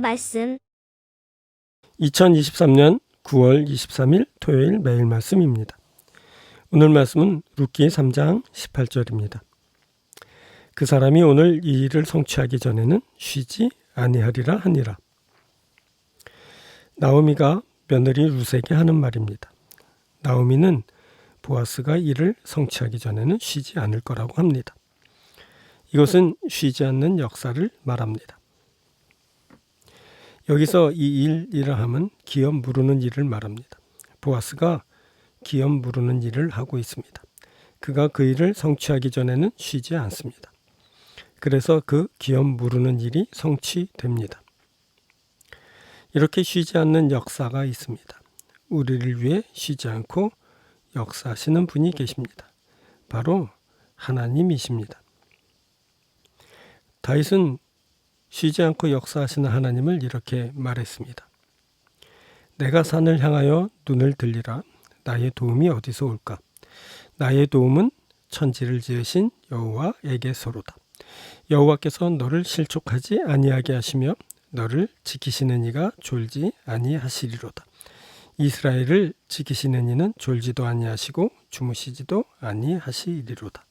말씀 2023년 9월 23일 토요일 매일 말씀입니다. 오늘 말씀은 룻기 3장 18절입니다. 그 사람이 오늘 이 일을 성취하기 전에는 쉬지 아니하리라 하니라. 나오미가 며느리 룻에게 하는 말입니다. 나오미는 보아스가 일을 성취하기 전에는 쉬지 않을 거라고 합니다. 이것은 쉬지 않는 역사를 말합니다. 여기서 이 일이라 함은 기업 무르는 일을 말합니다. 보아스가 기업 무르는 일을 하고 있습니다. 그가 그 일을 성취하기 전에는 쉬지 않습니다. 그래서 그 기업 무르는 일이 성취됩니다. 이렇게 쉬지 않는 역사가 있습니다. 우리를 위해 쉬지 않고 역사하시는 분이 계십니다. 바로 하나님이십니다. 다윗은 쉬지 않고 역사하시는 하나님을 이렇게 말했습니다. 내가 산을 향하여 눈을 들리라. 나의 도움이 어디서 올까? 나의 도움은 천지를 지으신 여호와에게서로다. 여호와께서 너를 실족하지 아니하게 하시며 너를 지키시는 이가 졸지 아니하시리로다. 이스라엘을 지키시는 이는 졸지도 아니하시고 주무시지도 아니하시리로다.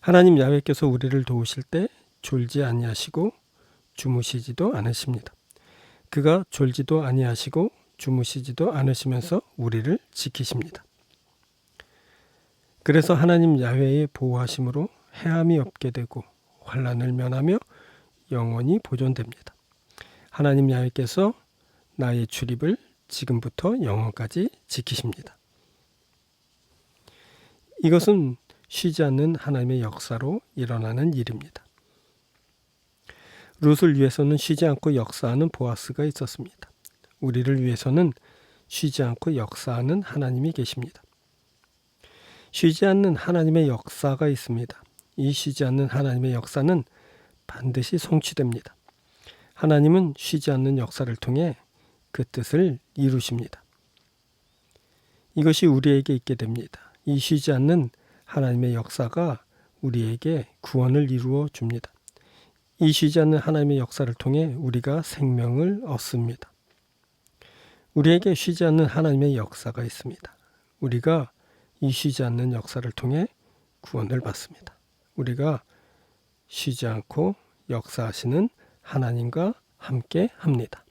하나님 야훼께서 우리를 도우실 때 졸지 아니하시고 주무시지도 않으십니다. 그가 졸지도 아니하시고 주무시지도 않으시면서 우리를 지키십니다. 그래서 하나님 야훼의 보호하심으로 해함이 없게 되고 환란을 면하며 영원히 보존됩니다. 하나님 야훼께서 나의 출입을 지금부터 영원까지 지키십니다. 이것은 쉬지 않는 하나님의 역사로 일어나는 일입니다. 룻을 위해서는 쉬지 않고 역사하는 보아스가 있었습니다. 우리를 위해서는 쉬지 않고 역사하는 하나님이 계십니다. 쉬지 않는 하나님의 역사가 있습니다. 이 쉬지 않는 하나님의 역사는 반드시 성취됩니다. 하나님은 쉬지 않는 역사를 통해 그 뜻을 이루십니다. 이것이 우리에게 있게 됩니다. 이 쉬지 않는 하나님의 역사가 우리에게 구원을 이루어 줍니다. 이 쉬지 않는 하나님의 역사를 통해 우리가 생명을 얻습니다. 우리에게 쉬지 않는 하나님의 역사가 있습니다. 우리가 이 쉬지 않는 역사를 통해 구원을 받습니다. 우리가 쉬지 않고 역사하시는 하나님과 함께 합니다.